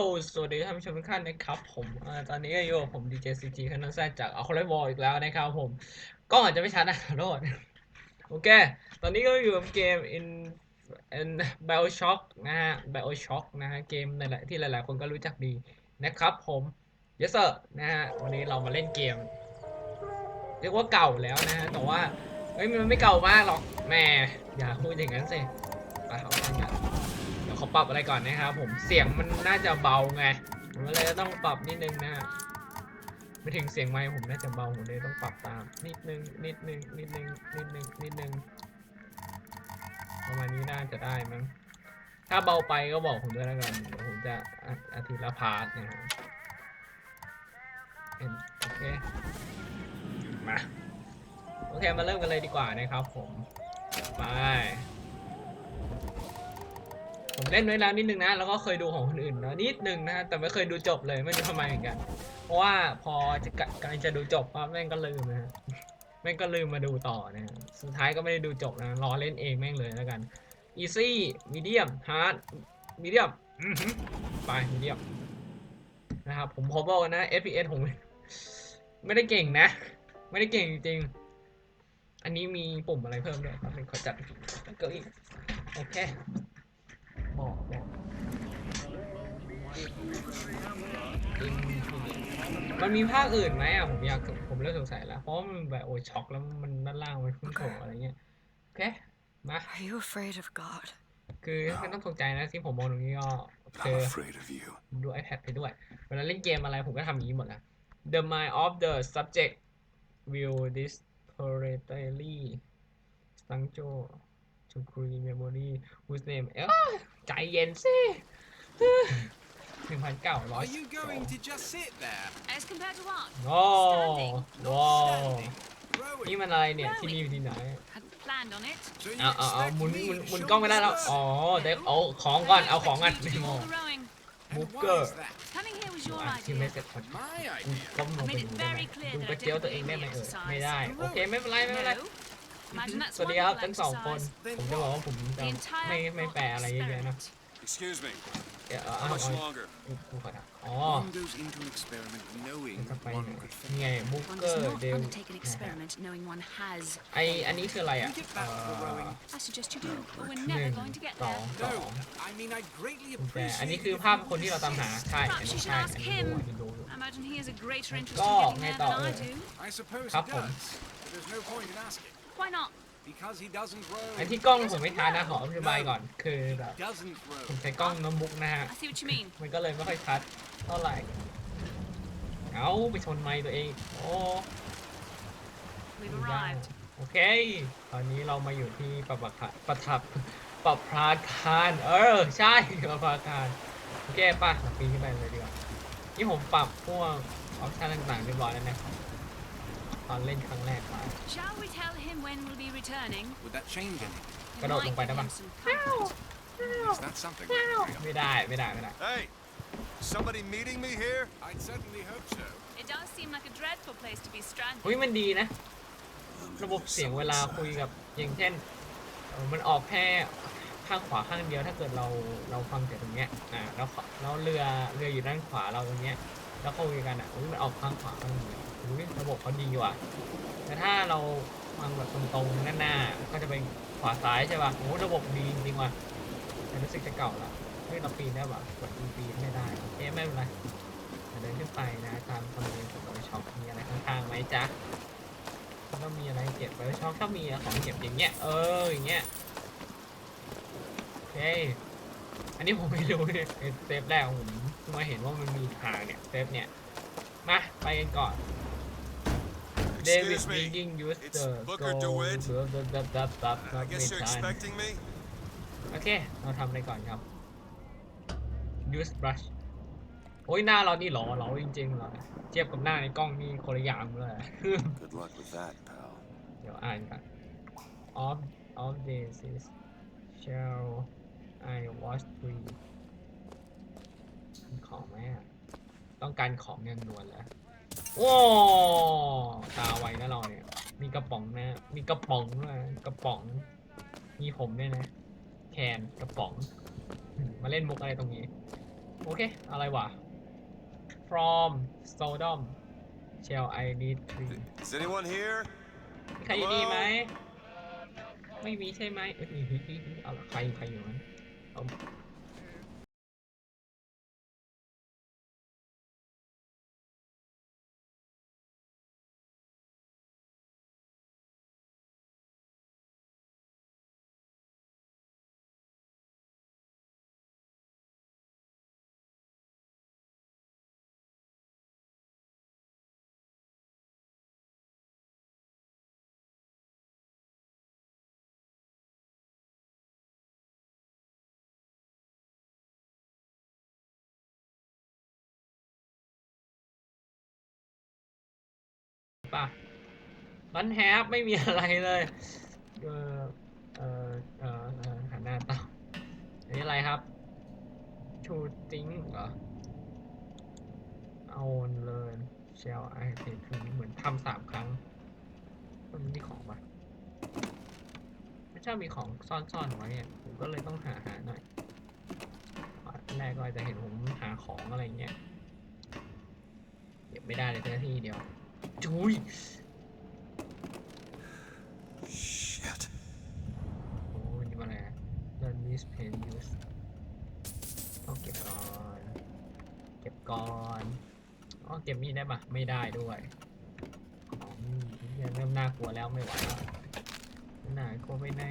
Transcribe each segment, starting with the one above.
ลสวัสดีท่านผู้ชมทุกท่านนะครับผมตอนนี้ก็อยู่กับผมดีเจซีจีคันนันแซจากอัลคอไลวอลอีกแล้วนะครับผมกล้อาจจะไม่ชัดนะขอโทษโอเค ตอนนี้ก็อยู่กับเกม in in Bioshock นะฮะ Bioshock นะฮะ เกมในหลายที่หลายๆ คนก็รู้จักดีนะครับผม yes sir นะฮะ วันนี้เรามาเล่นเกม เรียกว่าเก่าแล้วนะฮะ แต่ว่าเฮ้ยมันไม่เก่ามากหรอกแหม่อย่าพูดอย่างนั้นสิไปเอาไปกัน ขาปรับอะไรก่อนนะครับผมเสียงมันน่าจะเบาไงผมเลยต้องปรับนิดนึงนะฮะไม่ถึงเสียงไมค์ผมน่าจะเบาผมเลยต้องปรับตาม นิดนึงนิดนึงนิดนึงนิดนึงนิดนึงประมาณนี้น่าจะได้มั้งถ้าเบาไปก็บอกผมด้วยแล้วกันเดี๋ยวผมจะอาอาทิตย์ละพาร์ทนะฮะเอ็นโอเคมาโอเคมาเริ่มกันเลยดีกว่านะครับผมไป ผมเล่นไว้แล้วนิดนึงนะ แล้วก็เคยดูของคนอื่นแล้วนิดนึงนะ แต่ไม่เคยดูจบเลยไม่รู้ทำไมเหมือนกัน เพราะว่าพอจะกะกำลังจะดูจบปั๊บแม่งก็ลืมนะแม่งก็ลืมมาดูต่อนะสุดท้ายก็ไม่ได้ดูจบนะรอเล่นเองแม่งเลยแล้วกัน easy medium hard medium ไป medium นะครับผมขอบอกนะ FPS ผมไม่ได้เก่งนะ ไม่ได้เก่งจริงอันนี้มีปุ่มอะไรเพิ่มด้วยครับเป็นขอจัดเก้าอี้โอเค บอกบอกมันมีภาคอื่นไหมอะผมอยากผมเริ่มสงสัยแล้ว เพราะว่ามันแบบโอ้ยช็อกแล้วมันด้านล่างมันขึ้นโผล่อะไรเงี้ยโอเคมา Are you afraid of God? คือไม่ต้องตกใจนะที่ผมมองตรงนี้ก็คือ I'm afraid of you. ดู iPad ไปด้วย เวลาเล่นเกมอะไรผมก็ทำอย่างนี้หมดนะ The mind of the subject will disperately structure to create memory whose name เอ้ยใจเย็นสิหนึ่งพันเก้าร้อย Are you going to just sit there? As compared to what? โอ้ Standing. ว้าว Standing. Rowing. นี่มันอะไรเนี่ย ที่นี่อยู่ที่ไหน Hadn't planned on it. So you เอาเอาเอา expect หมุน me หมุน to หมุน show กล้องไม่ได้แล้ว this อ๋อ person? ได้ เอาของก่อน เอาของก่อน I ไม่ expect ม you อง to do all the rowing. And Mooker. why is that? Coming here was your อะที่ไม่ idea. เสร็จก่อน My กู idea. ก้มลงไปดูได้ไหมดูกระเจียวตัวเองได้ไหมเออไม่ได้ โอเค ไม่เป็นไร ไม่เป็นไร No. Imagine that's สวัส one ดีครับ little ทั้งสองคน exercise. ผมจะบอกว่าผมจะ The entire ไม่ไม่แปลอะไรเยอะแยะนะ experiment. Excuse me. เดี๋ยวเอา How เอา much เอา longer? กูขอถามอ๋อ One goes into an experiment knowing จะไป one ไหน could นี่ fail. ไงบุ๊ก One เกอ does ร์ not เดล undertake an experiment knowing one has ไออันนี้คืออะไรอะ You get เอ่ back to the อ rowing. I suggest you do, but we're หนึ่ never ง going to get สอง there. สอง No, I mean I'd greatly แต่อัน appreciate นี้ it คือ if ภาพ you คนที่เราตามหา insist. ใช่อัน Perhaps you นี้ should ใช่อัน ask นี้ดูอัน him. นี้ดูอยู่ I imagine he has a greater interest Có, in getting nghe there than tao- I do. I suppose he Khắp hồn. does. There's no point in asking. Why not? Because he doesn't row. อันที่กล้องผมไม่ทันนะขออธิบายก่อนคือแบบ Doesn't row. ผมใช้กล้องโน้ตบุ๊กนะฮะ I see what you mean. มันก็เลยไม่ค่อยชัดเท่าไหร่ เอาไปชนไมค์ตัวเอง โอ้ We've arrived. โอเค ตอนนี้เรามาอยู่ที่ปรับปะประทับปรับพราคารเออ ใช่ ปรับพราคารโอเคป่ะเราปีนขึ้นไปเลยดีกว่า นี่ผมปรับพวกออปชั่นต่างๆเรียบร้อยแล้วนะครับตอนเล่นครั้งแรกมา Shall we tell him when we'll be returning? Would that change anything? It Cái đầu might không phải give đâu him mà. some comfort. Is that something? we can agree on? ไม่ได้ไม่ได้ไม่ได้ Hey, somebody meeting me here? I'd certainly hope so. It does seem like a dreadful place to be stranded. เฮ้ยมันดีนะ ระบบเสียงเวลาคุยกับอย่างเช่นเอ่อมันออกแค่ข้างขวาข้างเดียวถ้าเกิดเราเราฟังจากตรงเนี้ยอ่าแล้วขแล้วเรือเรืออยู่ด้านขวาเราตรงเนี้ยแล้วคุยกันอะอุ้ยมันออกข้างขวาข้างเดียวอุ้ยระบบเขาดีว่ะแต่ถ้าเรา ฟังแบบตรงๆหน้าๆก็จะเป็นขวาซ้ายใช่ป่ะโอ้ระบบดีจริงว่ะแต่รู้สึกจะเก่าละเฮ้ยเราปีนได้ป่ะกดปีนไม่ได้โอเคไม่เป็นไรเดินขึ้นไปนะตามคอนเทนต์ของช็อปมีอะไรข้างๆไหมจ๊ะต้องมีอะไรเก็บไว้ช็อบชอบมีของเก็บอย่างเงี้ยเอออย่างเงี้ยโอเคอันนี้ผมไม่รู้เนี่ยเซฟแรกผมมาเห็นว่ามันมีทางเนี่ยเซฟเนี่ยมาไปกันก่อน เดวิด Excuse วิ me. งกิ้งยูส It's เตอร์ Booker DeWitt. ดับดับดับดับ I guess you're expecting me? โอเค เราทำอะไรก่อนครับ use brush โอ้ยหน้าเรานี่หล่อเหลาจริงๆเลยเทียบกับหน้าในกล้องนี่คนละอย่างเลย Good luck with that, pal. เดี๋ยวอ่านกัน of of this is shall I watch free มีของไหมอะต้องการของเงินด่วนแล้ว โอ้ตาไวนะเราเนี่ยมีกระป๋องนะ มีกระป๋องด้วยกระป๋อง มีผมด้วยนะ แคนกระป๋องอืมมาเล่นมุกอะไรตรงนี้ โอเค อะไรวะ from Sodom shall I need three Is anyone here? มีใครอยู่นี่ไหม ไม่มีใช่ไหมเอ้ยเฮ้ยเฮ้ยเฮ้ยเฮ้ยเอาละใครใครอยู่นั้น ป่ะมันแฮปไม่มีอะไรเลยเออเออเออหันหน้าต่ออันนี้อะไรครับชูติ้งเหรอเอาเลยเชลไอเทถึงเหมือนทำสามครั้งมันมีของปะไม่ใช่มีของซ่อนๆไว้อะผมก็เลยต้องหาหาหน่อยแรกก็อาจจะเห็นผมหาของอะไรเงี้ยเก็บไม่ได้เลยเจ้าที่เดียว จุย Shit. โอ้ยนี่มาอะไรอะ Learn this pen use ต้องเก็บก่อน เก็บก่อนอ๋อเก็บมีดได้ปะไม่ได้ด้วยอ๋อมีดเนี่ยเริ่มน่ากลัวแล้วไม่ไหวแล้วน่ากลัวไปไหน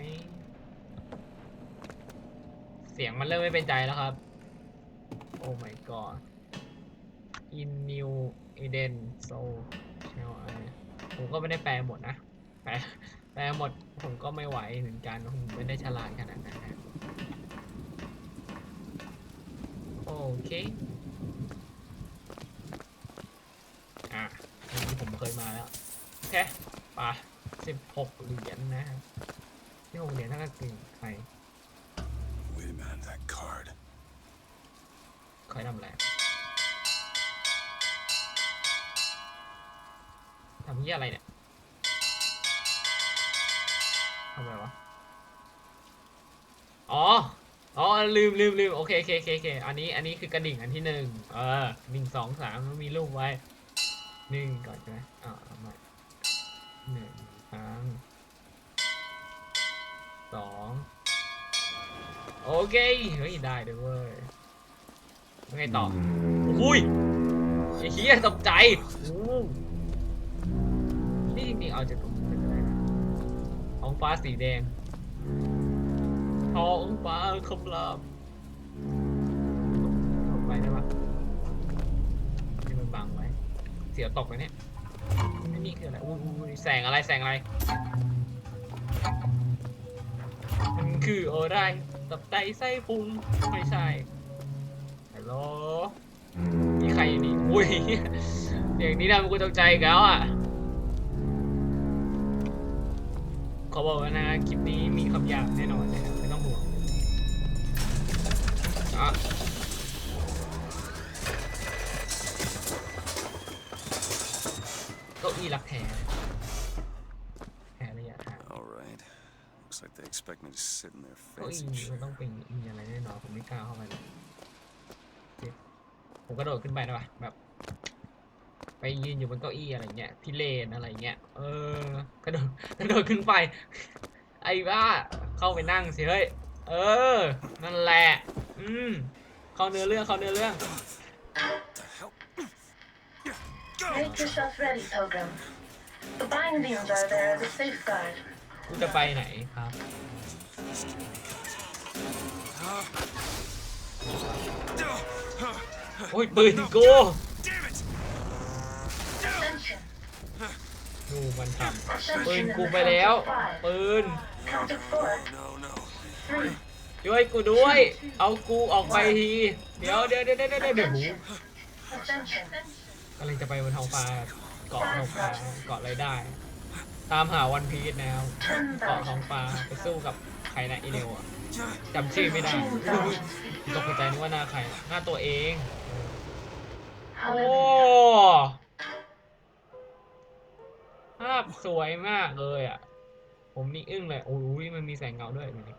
เสียงมันเริ่มไม่เป็นใจแล้วครับ โอ้ my god in new eden so shall I ผมก็ไม่ได้แปลหมดนะ แปลแปลหมดผมก็ไม่ไหวเหมือนกัน ผมไม่ได้ฉลาดขนาดนั้นนะโอเคอะอันนี้ผมเคยมาแล้วโอเคไป่ะสิบหกเหรียญนะครับที่หกเหรียญถ้าก็คือใคร Wait a minute, that card. ใครทำอะไรำเหี้ยอะไรเนี่ยทำอะไรวะ อ๋อ อ๋อ ลืมลืมลืมโอเคโอเคโอเคโอเคอันนี้ อันนี้คือกระดิ่งอันที่หนึ่งเออหนึ่งสองสามมันมีรูปไว้หนึ่งก่อนใช่ไหมอ่าเอาใหม่หนึ่งครั้งสองโอเค เฮ้ย ได้ด้วยเว้ยยังไงต่ออุ้ยไอ้เหี้ยตกใจโอ้ นี่เอาจากตรงนี้เป็นอะไรนะท้องฟ้าสีแดงท้องฟ้าคำรามตกไปได้ปะนี่มันบังไว้ เสียตกไปเนี่ยนี่คืออะไรอุ้ยแสงอะไรแสงอะไร มันคืออะไรตับไตไส้พุงไม่ใช่ฮัลโหลมีใครอยู่นี่อุ้ยอย่างนี้ทำให้กูตกใจอีกแล้วอะ ขอบอกไว้นะคลิปนี้มีคำหยาบแน่นอนนะครับไม่ต้องห่วงอะเก้าอี้รักแท้ แท้ระยะทาง All right. Looks like they expect me to sit in their เก้าอี้ fancy มัน chair. ต้องเป็นมีอะไรแน่นอนผมไม่กล้าเข้าไปเลยเจ็บผมกระโดดขึ้นไปนะวะแบบ ไปยืนอยู่บนเก้าอี้อะไรเงี้ยพิเรนอะไรเงี้ยเออกระโดดกระโดดขึ้นไป ไอ้บ้าเข้าไปนั่งสิเฮ้ยเออ นั่นแหละ อืมเข้าเนื้อเรื่องเข้าเนื้อเรื่อง the hell? Make yourself ready, Pilgrim. The bindings are there as a safeguard. กูจะไปไหนครับ โอ้ยปืนกู ดูมันทำ Ascension ปืน in กู the ไป count แล้ว of five. ปืน Count of four, No, no. three, ช่วยกูด้วย เอากูออกไปที เดี๋ยวเดี๋ยวเดี๋ยวเดี๋ยวเดี๋ยวเดี๋ยวหู ascension. กำลังจะไปบนท้องฟ้าเกาะท้องฟ้าเกาะอะไรได้ ตามหาวันพีชแนว Ten เกาะท้อง thousand. ฟ้าไปสู้กับใครนะอีเนลอะจำชื่อไม่ได้ Fifteen อุ๊ย thousand ตก feet. ใจนึกว่าหน้าใครหน้าตัวเองโอ้ Hallelujah. ภาพสวยมากเลยอะ ผมนี่อึ้งเลย โอ้ยมันมีแสงเงาด้วยดูดิ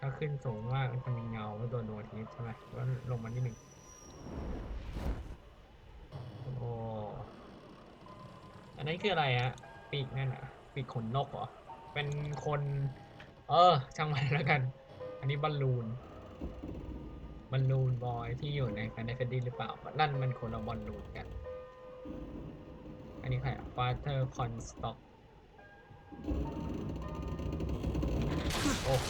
ถ้าขึ้นสูงมากมันจะมีเงาแล้วโดนดวงอาทิตย์ใช่ไหมก็ลงมานิดหนึ่งโอ้อันนั้คืออะไรฮะปีกนั่นอะปีกขนนกเหรอ เป็นคน เออ ช่างมันแล้วกัน อันนี้บอลลูนบอลลูนบอยที่อยู่ในแฟนเฟดดี้หรือเปล่านั่นมันคนละบอลลูนกัน อันนี้ใครฟาเธอร์คอนสต็อกโอ้โห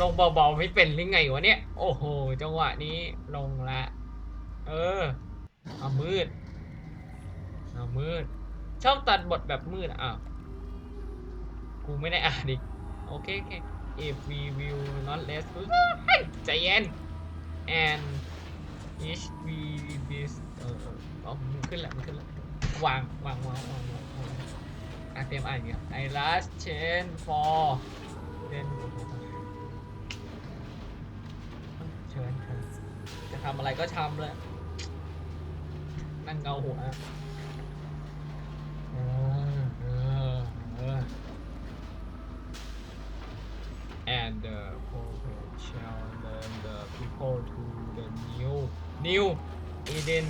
ลงเบาๆไม่เป็นหรือไงวะเนี่ย โอ้โห จังหวะนี้ลงละ เออ เอามืด เอามืด ชอบตัดบทแบบมืดอะกูไม่ได้อ่านอีก โอเคโอเค if we will not let ใจเย็น and HB this เออเออมันขึ้นแล้วมันขึ้นแล้ววางวางวางวางวางวางอะเตรียมอ่านอย่างเงี้ย I last chain for then เชิญเชิญจะทำอะไรก็ทำเลย นั่งเงาหัวเออเออเออ and the prophet shall learn the people to the new new Eden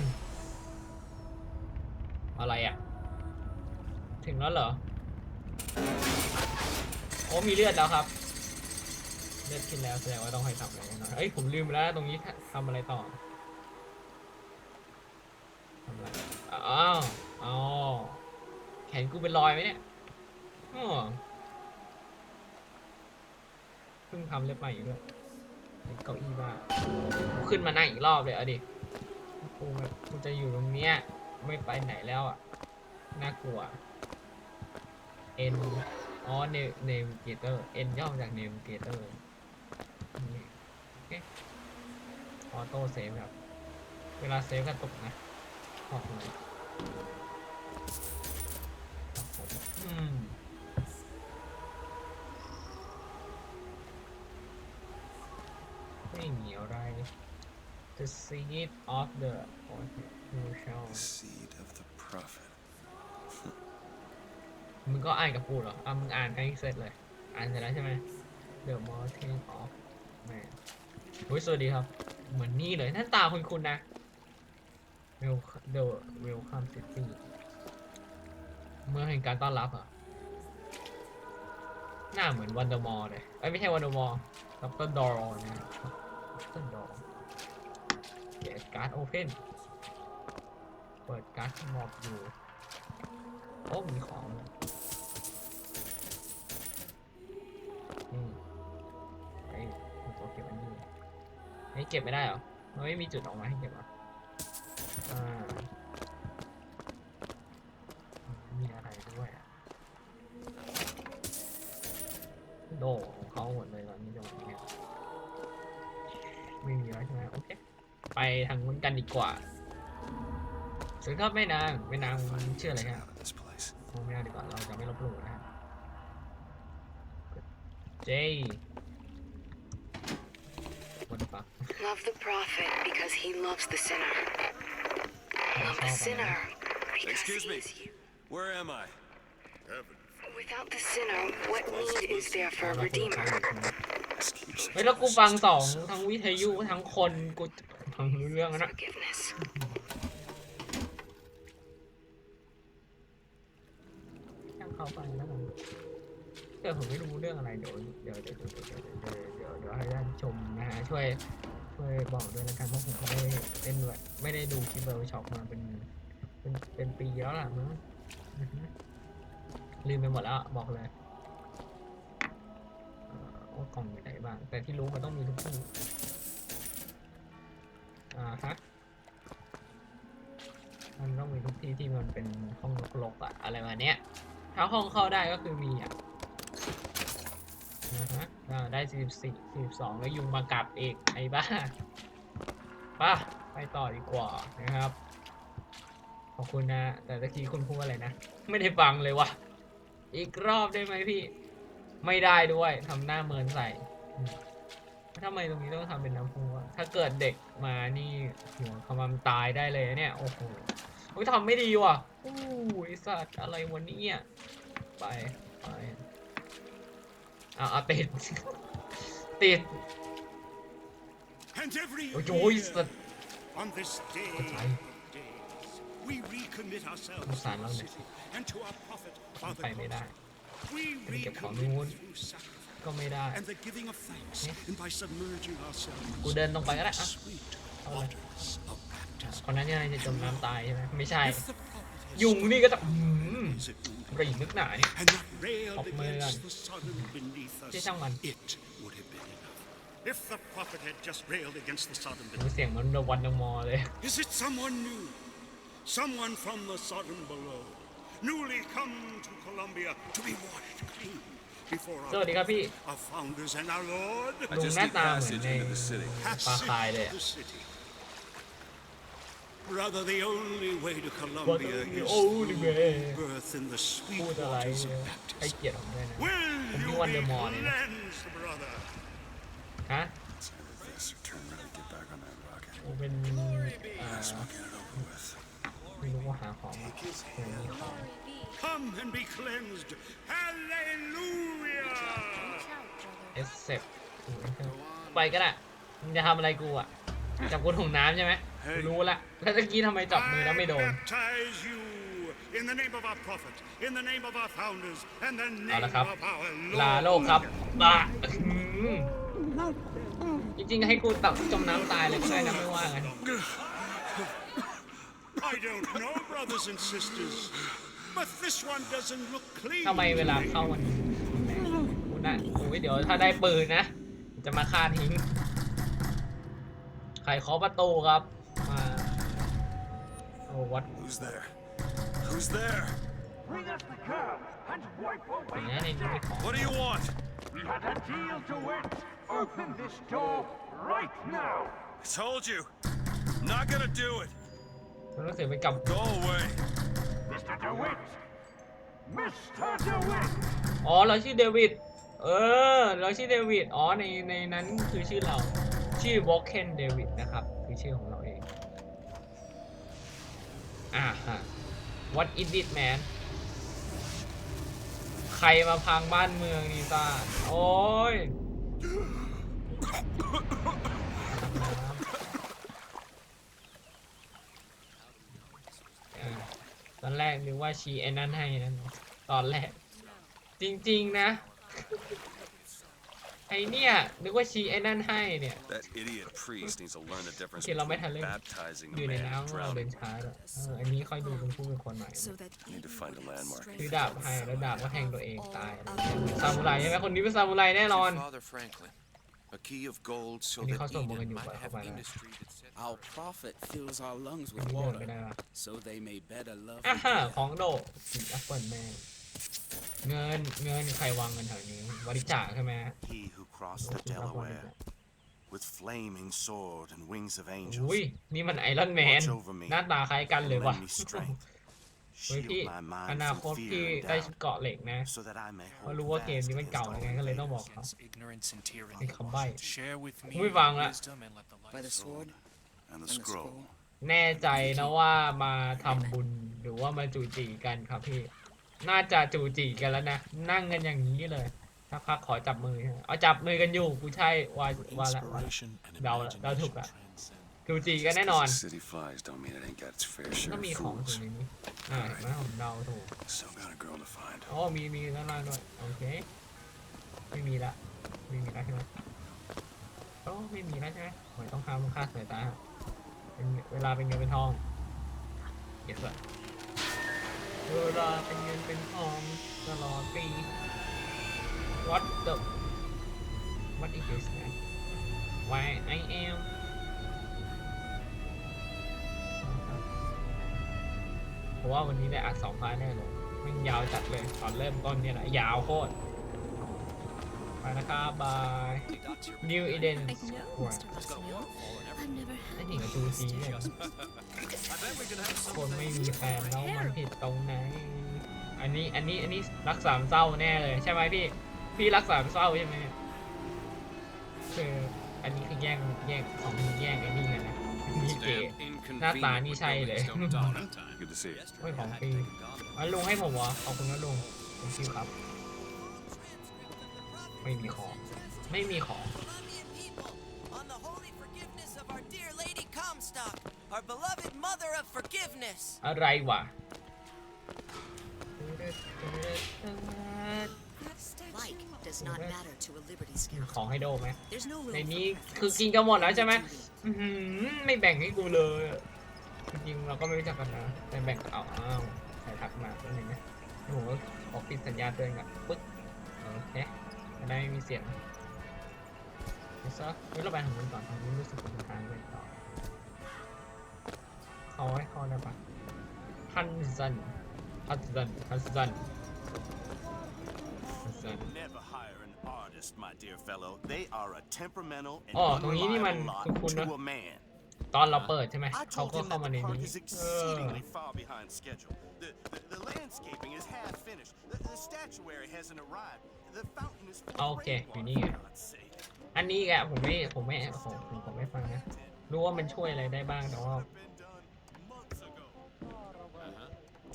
อะไรอะ ถึงแล้วเหรอ โอ้มีเลือดแล้วครับ เลือดขึ้นแล้วแสดงว่าต้องให้ทำอะไรแน่นอนเอ้ยผมลืมไปแล้วตรงนี้ทำอะไรต่อทำอะไรอ้าวอ๋อแขนกูเป็นรอยไหมเนี่ยอ๋อเพิ่งทำเล็บใหม่อีกด้วย เก้าอี้บ้ากูขึ้นมานั่งอีกรอบเลยเอาดิกูแบบกูจะอยู่ตรงเนี้ยไม่ไปไหนแล้วอะน่ากลัว N อ๋อ Navigator N ย่อมาจาก Navigator นี่โอเคออโต้เซฟครับ เวลาเซฟกระตุกนะขอบเลยครับผมอืม ไม่มีอะไร The seed of the who shall The seed of the prophet. มึงก็อ่านกับกูเหรออะมึงอ่านให้เสร็จเลย อ่านเสร็จแล้วใช่ไหม The Mountain of Man อุ้ยสวัสดีครับ เหมือนนี่เลยหน้าตาคุณคุณนะ Wel The Welcome City เมื่อแห่งการต้อนรับเหรอะ หน้าเหมือนวันเดอร์มอร์เลย เอ้ยไม่ใช่วันเดอร์มอร์ดรดอร์นะ ต้นดอร์ Yes card open เปิดการ์ดมอบอยู่ โอ้ มีของเลยนี่ไอ้ตัวเก็บอันนี้ไอ้เก็บไม่ได้เหรอ มันไม่มีจุดออกมาให้เก็บเหรออ่า ไม่มีแล้วใช่ไหมโอเคไปทางนู้นกันดีกว่าสวัสดีครับแม่นางแม่นางชื่ออะไร Get ครับ out of this place. มองไม่ได้ดีกว่าเราจะไม่ลบหลู่นะฮะเจ What the fuck Love the prophet because he loves the sinner. ผม Love ชอ the บอะไร sinner นะ because Excuse he me. is you. Where am I? Heaven. Without the sinner, what need is there for เรา a คุยกับเขา redeemer? เฮ้แล้วกูฟังสองทั้งวิทยุทั้งคนกูทั้งเรื่องนะช่างเข้าไปแล้วผมแต่ผมไม่รู้เรื่องอะไรเดี๋ยวเดี๋ยวเดี๋ยวเดี๋ยวเดี๋ยวเดี๋ยวเดี๋ยวให้ท่านชมนะฮะช่วยช่วยบอกด้วยละกันเพราะผมไม่ได้เล่นแบบไม่ได้ดูคลิปเบอร์ช็อปมาเป็นเป็นเป็นปีแล้วล่ะมั้งลืมไปหมดแล้วบอกเลย ว่ากล่องอยู่ไหนบ้าง แต่ที่รู้มันต้องมีทุกที่ อ่าฮะ มันต้องมีทุกที่ที่มันเป็นห้องรกๆอะอะไรมาเนี้ย ถ้าห้องเข้าได้ก็คือมีอะนะฮะอ่าได้44 42แล้วยุงมากัดอีกไอ้บ้าป่ะไปต่อดีกว่านะครับ ขอบคุณนะ แต่ตะกี้คุณพูดว่าอะไรนะ ไม่ได้ฟังเลยวะอีกรอบได้ไหมพี่ ไม่ได้ด้วยทำหน้าเมินใส่อืมทำไมตรงนี้ต้องทำเป็นน้ำพุอะถ้าเกิดเด็กมานี่หัวขมำตายได้เลยเนี่ยโอ้โหโอ้ยทำไม่ดีว่ะอู้ไอสัตว์อะไรวันนี้อะไปไปเอาเอาติดติด And every โอ้โห year, สัตว์ on this day Ay. of days, we recommit ourselves Kung to saan our lang city and to our prophet, ไป Father ไม่ ได้ God. We Hindi ka pa recommit noon. through sacrifice ก็ไม่ได้ and the giving of thanks, Yeah. and by submerging ourselves กูเดินตรงไปก็ได้ in อะ sweet เอาเลย waters of baptism. คนนั้นยังไงจะจมน้ำตายใช่ไหมไม่ใช่ If the prophet has ยุงนี่ก็จะอืม is it wounded ก็อีกนึกหนาเนี่ย and not railed Học mơ against lên. the sun beneath us, Chứ sao mà- it would have been enough. If the prophet had just railed against the Sodom ดู beneath เสียงเหมันระวันดังมอเลย Is it someone new? Someone from the Sodom below, newly come to Colombia to be washed clean before สวัสดีครับพี่ our founders and our Lord I ลุง just หน้า need ตาเหมือน passage ใน into the city. ปลา passage คายเลย to อะ the city. Brother, the only way to Colombia Brother, the is only through way. birth in the sweet พูดอะไร waters เนี่ย of ให้ baptism. เกียรติผมด้วยนะ Willผม you มีวันเด be อะมอร์เลยนะ cleansed, brother? ฮะ Let's end this or turn around and get back on that rocket. กูเป็นอ่า Let's well get it over with. ไม่รู้ว่าหาของมาเออมีของ Come and be cleansed. Hallelujah! เอสเซปไปก็ได้มึงจะทำอะไรกูอะ จับกูถุงน้ำใช่ไหมกูรู้ละ แล้วตะกี้ทำไมจับมือแล้วไม่โดน I baptize you in the name of our prophet, in the name of our founders, and the เอา name ละครับ of our ลา Lord. โลกครับบ้าอื้อหือจริงๆ ให้กูตับจมน้ำตายเลยก็ได้นะไม่ว่ากัน I don't know, brothers and sisters, but this one doesn't look clean. ทำไมเวลาเข้ามันกูน่ะโอ้ยเดี๋ยวถ้าได้ปืนนะ จะมาฆ่าทิ้ง ใครเคาะประตูครับ มา โอ้วัด Who's there? Who's there? Bring us the curb and wipe อย่าง away นี้ในนี้มีของ What do you want? We had a deal to win. Open this door right now. I told you. Not gonna do it. มันรู้สึกไปกับ Go away. Mr. DeWitt. Mr. DeWitt. อ๋อเราชื่อเดวิด เออ เราชื่อเดวิด อ๋อ ใน ในนั้นคือชื่อเรา ชื่อวอลเคนเดวิดนะครับ คือชื่อของเราเอง อ่าฮะ what is it man ใครมาพังบ้านเมืองนี่ซ่าโอ้ยอ่าตอนแร กนึกว่าชีไอ้นั่นให้นั่นตอนแรก จริง ๆ นะ ไอเนี่ยนึกว่าชีไอ้นั่นให้เนี่ย That idiot priest needs to learn the difference ที่เราไม่ทัน between เล่น baptizing อยู่ a ใน man and น้ำเราเดิน drowning. ช้าด้วยเอออันนี้ค่อยดูเป็นผู้เป็นคนหน่อย So that Need to find a landmark. ถือดาบให้แล้วดาบก็แทงตัวเองตายซามูไรใช่ไหมคนนี้เป็นซามูไรแน่นอน Father Franklin, a key of gold so Hindi that ka sa mga Eden new might ba? have Kapala. industry that set Our prophet fills our lungs ไม่ with เดิน water ไปได้ปะ so they may better love อ่ะ each ฮะ other. ของโดดสีแอปเปิลแม่งเงินเงินใครวางเงินแถวนี้บริจาคใช่ไหม He who crossed โอ้ the สุดยอดบริจา Delaware ค with flaming sword and wings of อุ้ย angels นี่มันไอรอนแมน Watch over me. หน้าตาคล้ายกันเลยว่ะ lend me strength. เฮ้ย Shield พี่ my อ mind นาคต from พี่ fear and ได้ doubt เกาะเหล็กนะ so that I may เพราะ hold รู้ว่าเกม fast นี้มัน against เก่า all ยังไงก็เลยต้องบอกเขา Against ignorance and tyranny. เป็นคำใบ้ Share with me Không biết your vàng ạ. wisdom and let the light By the sword and the and the scroll. scroll. แน่ใจนะว่ามาทำบุญหรือว่ามาจูจีกันครับพี่ น่าจะจูจีกันแล้วนะ นั่งกันอย่างนี้เลยสักพักขอจับมือใช่ไหมเอาจับมือกันอยู่กูใช่ว่าว่าละว่าละ Inspiration and Đau là- đau thục ạ. Transcend. จูจีกันแน่นอน The city flies don't mean it ain't got its fair ก็ share มี of ของอยู่ fools. ในนี้อ่าเห็นไหมผมเดาถูก Still got a girl to find. อ๋อมีมีข้างล่างด้วยโอเค ไม่มีละไม่มีละใช่ไหมโอ้ไม่มีแล้วใช่ไหมหอยต้องคำค่าสายตาเป็นเวลาเป็นเงินเป็นทองเก็บละเวลาเป็นเงินเป็นทองตลอดปี What the What is this man Why I am เพราะว่าวันนี้ได้อัดสองพาร์ทแน่เลยแมันยาวจัดเลยตอนเริ่มต้นเนี่ยแหละยาวโคตรไปนะครับบาย New Eden I know, Square Mr. Rossino. I've never ไอ้ had นี่ก็จูซีเนี่ยคนไม่มีแฟนแล้วมันผิดตรงไหน อันนี้อันนี้อันนี้รักสามเศร้าแน่เลยใช่ไหมพี่ พี่รักสามเศร้าใช่ไหมเนี่ยคืออันนี้คือแย่งแย่งของมึงแย่งไอ้นี่ไงนะนี่เก๋ หน้าตานี่ใช่เลย Good to see you. โอ้ยของฟรีอ๋อลุงให้ผมวะขอบคุณนะลุงผมชื่อครับ ไม่มีของ ไม่มีของ Colombian people, on the holy forgiveness of our dear Lady Comstock, our beloved mother of forgiveness. อะไรวะ Like does not matter to a Liberty มี Scout. ของให้โดไหม There's no ใน room นี้ for คือ preference. กินกันหมดแล้วใช่ไหมอื้อหือไม่แบ่งให้กูเลยอะจริงๆเราก็ไม่รู้จักกันนะแต่แบ่งเอาอ้าวใครทักมาแป๊บนึงนะเดี๋ยวผมก็ขอปิดสัญญาณตัวเองก่อนปึ๊บโอเคจะได้ไม่มีเสียงเดี๋ยวซะเฮ้ยเราไปทางนู้นก่อนทางนู้นรู้สึกเป็นทางไปต่อเขาให้เข้าได้ปะฮันซันฮันซันฮันซันฮันซัน Never hire an artist, my dear fellow. They are a temperamental and อ๋อตรงนี้นี่มัน unreliable lot คุ้นๆนะ to a man. ตอนเราเปิดใช่ไหม I เขา told ก็ him เข้า that มาใน the park นี้ is เออ exceedingly far behind schedule. The, the, the landscaping is half finished. The, the statuary hasn't arrived. The fountain is full โอ of เค rainwater, อยู่นี่ไง for God's sake. อันนี้แกผมไม่ผมไม่ผมผมผมไม่ฟังนะ รู้ว่ามันช่วยอะไรได้บ้างแต่ว่า Been done months ago.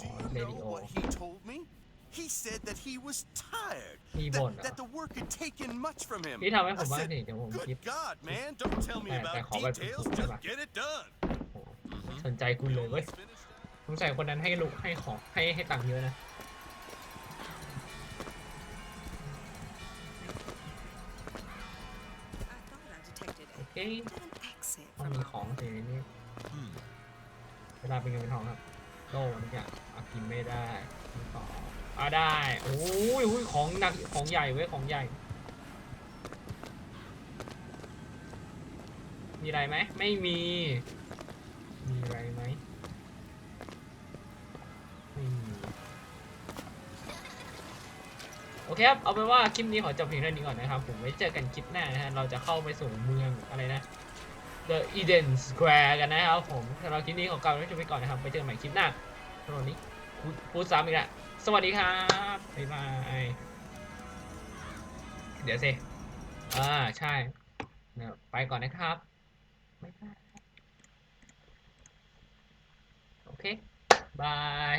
อ๋อ Do เร you ดิ know โอ what he told me? He said that he was tired. He That, won't, that uh, the work had taken much from him. พี่ทำให้ผ I มบ้าง said, สิเดี๋ยวผมคลิป Good God, man! Don't tell me แต่แต่ about ขอแบบ details. ถูกๆได้ Just ปะ get it done. โอ้โหสนใจคุณเลยเว้ย สงสัยคนนั้นให้ลูกให้ของให้ให้ตังค์เยอะนะ I thought I detected โอเค an exit มัน from มีของสิในนี้เวลาเป็นเงินเป็นทองครับโล่นี่อะอะกินไม่ได้มีของ อะได้โอ้ยโอ้ยของหนักของใหญ่เว้ยของใหญ่ มีอะไรไหมไม่มี มีอะไรไหมไม่มีโอเคครับ เอาเป็นว่าคลิปนี้ขอจบเพียงเท่านี้ก่อนนะครับ ผมไว้เจอกันคลิปหน้านะฮะ เราจะเข้าไปสู่เมืองอะไรนะ The Eden Square กันนะครับผมสำหรับคลิปนี้ขอกล่าวไว้ชมไปก่อนนะครับ ไปเจอกันใหม่คลิปหน้าสำหรับวันนี้พูดซ้ำอีกแล้ว สวัสดีครับ บ๊ายบาย เดี๋ยวสิ อ่า ใช่เดี๋ยวไปก่อนนะครับบ๊ายบายโอเค บาย